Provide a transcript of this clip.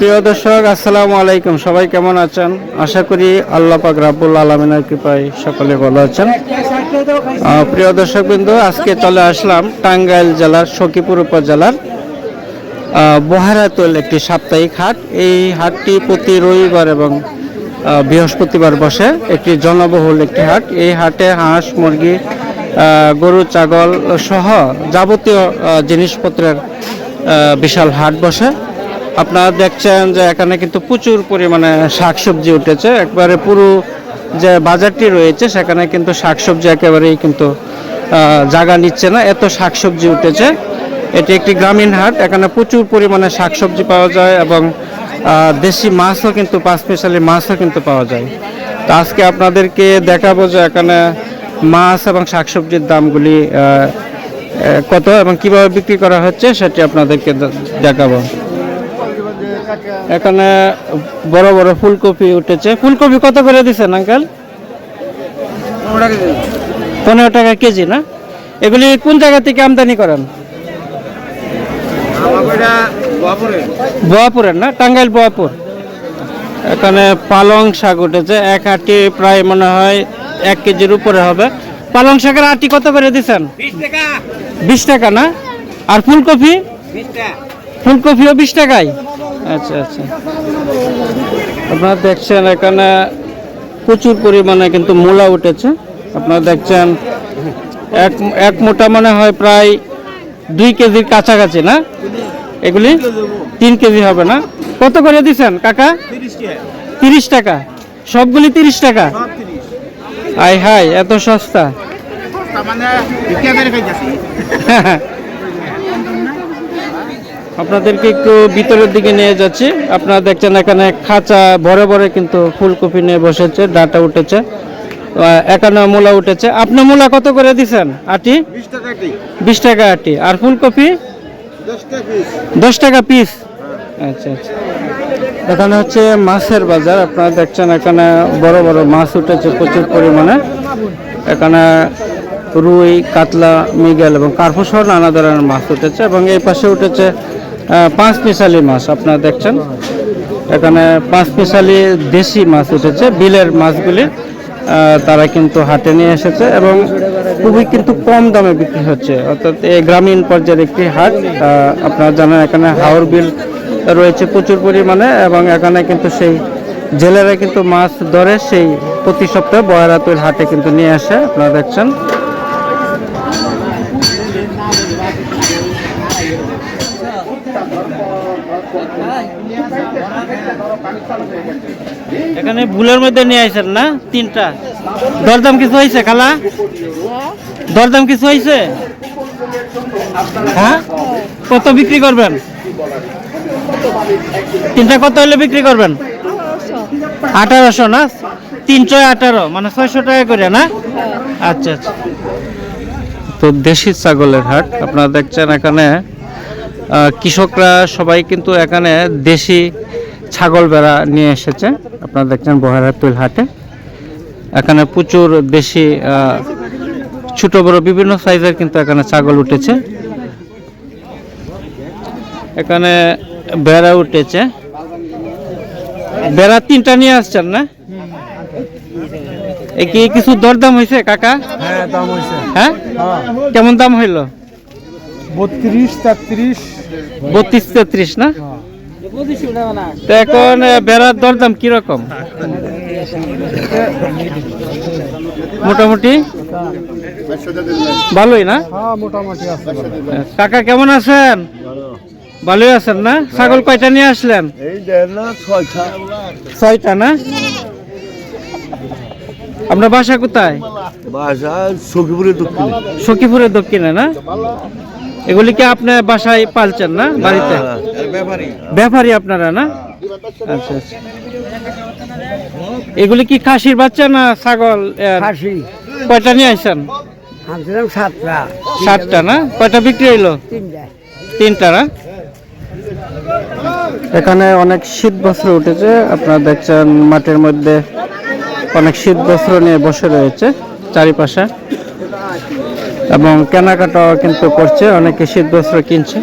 প্রিয় দর্শক, আসসালামু আলাইকুম। সবাই কেমন আছেন? আশা করি আল্লাহ পাক রাব্বুল আলমিনের কৃপায় সকলে ভালো আছেন। প্রিয় দর্শক বিন্দু আজকে চলে আসলাম টাঙ্গাইল জেলার সখীপুর উপজেলার বহারাতুল একটি সাপ্তাহিক হাট। এই হাটটি প্রতি রবিবার এবং বৃহস্পতিবার বসে একটি জনবহুল একটি হাট। এই হাটে হাঁস, মুরগি গরু, ছাগল সহ যাবতীয় জিনিসপত্রের বিশাল হাট বসে। আপনারা দেখছেন যে এখানে কিন্তু প্রচুর পরিমাণে শাকসবজি উঠেছে। একবারে পুরো যে বাজারটি রয়েছে, সেখানে কিন্তু শাকসবজি একেবারেই কিন্তু জায়গা নিচ্ছে না। এত শাকসবজি উঠেছে। এটি একটি গ্রামীণ হাট। এখানে প্রচুর পরিমাণে শাকসবজি পাওয়া যায় এবং দেশি মাছও কিন্তু পাঁচ স্পেশালি মাছও কিন্তু পাওয়া যায়। তো আজকে আপনাদেরকে দেখাবো যে এখানে মাছ এবং শাকসবজির দামগুলি কত এবং কীভাবে বিক্রি করা হচ্ছে সেটি আপনাদেরকে দেখাবো। এখানে বড় বড় ফুলকপি উঠেছে। ফুলকপি কত করে দিচ্ছেন আঙ্কেল? পনেরো টাকা কেজি, না? এগুলি কোন জায়গা থেকে আমদানি করেন? বোয়াপুরের, না? টাঙ্গাইল বোয়াপুর। এখানে পালং শাক উঠেছে। এক আটি প্রায় মনে হয় এক কেজির উপরে হবে। পালং শাকের আটি কত করে দিচ্ছেন বিশ টাকা। না? আর ফুলকপি? ফুলকপিও বিশ টাকায়? আচ্ছা আচ্ছা। আপনারা দেখছেন এখানে প্রচুর পরিমাণে কিন্তু মূলা উঠেছে। আপনারা দেখছেন এক এক মোটা মনে হয় প্রায় দুই কেজির কাছাকাছি, না? এগুলি তিন কেজি হবে, না? কত করে দিচ্ছেন কাকা? তিরিশ টাকা। সবগুলি তিরিশ টাকা? আই হাই এত সস্তা। আপনাদেরকে একটু ভিতরের দিকে নিয়ে যাচ্ছি। আপনারা দেখছেন এখানে খাঁচা ভরে ভরে কিন্তু ফুলকপি নিয়ে বসেছে ডাটা উঠেছে আহ, একান্ন মূলা উঠেছে। আপনি মূলা কত করে দিচ্ছেন আটি? বিশ টাকা আটি। আর ফুলকপি? দশ টাকা পিস আচ্ছা আচ্ছা। এখানে হচ্ছে মাছের বাজার, আপনারা দেখছেন এখানে বড় বড় মাছ উঠেছে প্রচুর পরিমাণে। এখানে রুই, কাতলা, মৃগেল এবং কার্পু সহ নানা ধরনের মাছ উঠেছে এবং এই পাশে উঠেছে পাঁচ মিশালি মাছ, আপনারা দেখছেন। এখানে পাঁচ মিশালি দেশি মাছ উঠেছে, বিলের মাছগুলি তারা কিন্তু হাটে নিয়ে এসেছে এবং খুবই কিন্তু কম দামে বিক্রি হচ্ছে। অর্থাৎ এই গ্রামীণ পর্যায়ের একটি হাট আপনারা জানেন এখানে হাওর বিল রয়েছে প্রচুর পরিমাণে এবং এখানে কিন্তু সেই জেলেরা কিন্তু মাছ ধরে সেই প্রতি সপ্তাহে বয়রাতুল হাটে কিন্তু নিয়ে আসে, আপনারা দেখছেন। এখানে ভুলের মধ্যে নিয়ে আসেন না? তিনটা। দরদাম কিছু হয়েছে খালা? দরদাম কিছু হয়েছে হ্যাঁ? কত বিক্রি করবেন? তিনটা কত হলে বিক্রি করবেন? আঠারোশো না? তিনশো আঠারো মানে ছয়শো টাকা করে, না? আচ্ছা আচ্ছা। তো দেশি ছাগলের হাট, আপনারা দেখছেন এখানে কৃষকরা সবাই কিন্তু এখানে দেশি ছাগল বেড়া নিয়ে এসেছে। আপনারা দেখছেন বহারাতুল হাটে। এখানে প্রচুর দেশি ছোট বড় বিভিন্ন সাইজের কিন্তু এখানে ছাগল উঠেছে। এখানে বেড়া উঠেছে। বেড়া তিনটা নিয়ে আসছেন না? কি কিছু দরদাম হয়েছে কাকা? হ্যাঁ দাম হয়েছে। হ্যাঁ? হ্যাঁ। কেমন দাম হইল? বত্রিশ তেত্রিশ। বত্রিশ তেত্রিশ না? তো এখন বেড়ার দরদাম কীরকম? মোটামুটি? ভালোই না? হ্যাঁ কাকা কেমন আছেন? ভালোই আছেন না? ছাগল কয়টা নিয়ে আসলেন? না ছয়টা। না? আপনার বাসা কোথায়? বাসা সখীপুরে দক্ষিণে। সখীপুরের দক্ষিণে না? এগুলি কি আপনি বাসায় পালছেন না বাড়িতে? ব্যাপারী। আপনারা না? আচ্ছা আচ্ছা। এগুলি কি খাসির বাচ্চা না ছাগল? খাসি। কয়টা নিয়ে আসছেন? সাতটা। সাতটা না? কয়টা বিক্রি হইল? তিনটা না? এখানে অনেক শীত বস্ত্র উঠেছে। আপনারা দেখছেন মাটির মধ্যে অনেক শীত বস্ত্র নিয়ে বসে রয়েছে চারিপাশে। এবং কেনাকাটাও কিন্তু করছে, অনেকে শীত বস্ত্র কিনছে।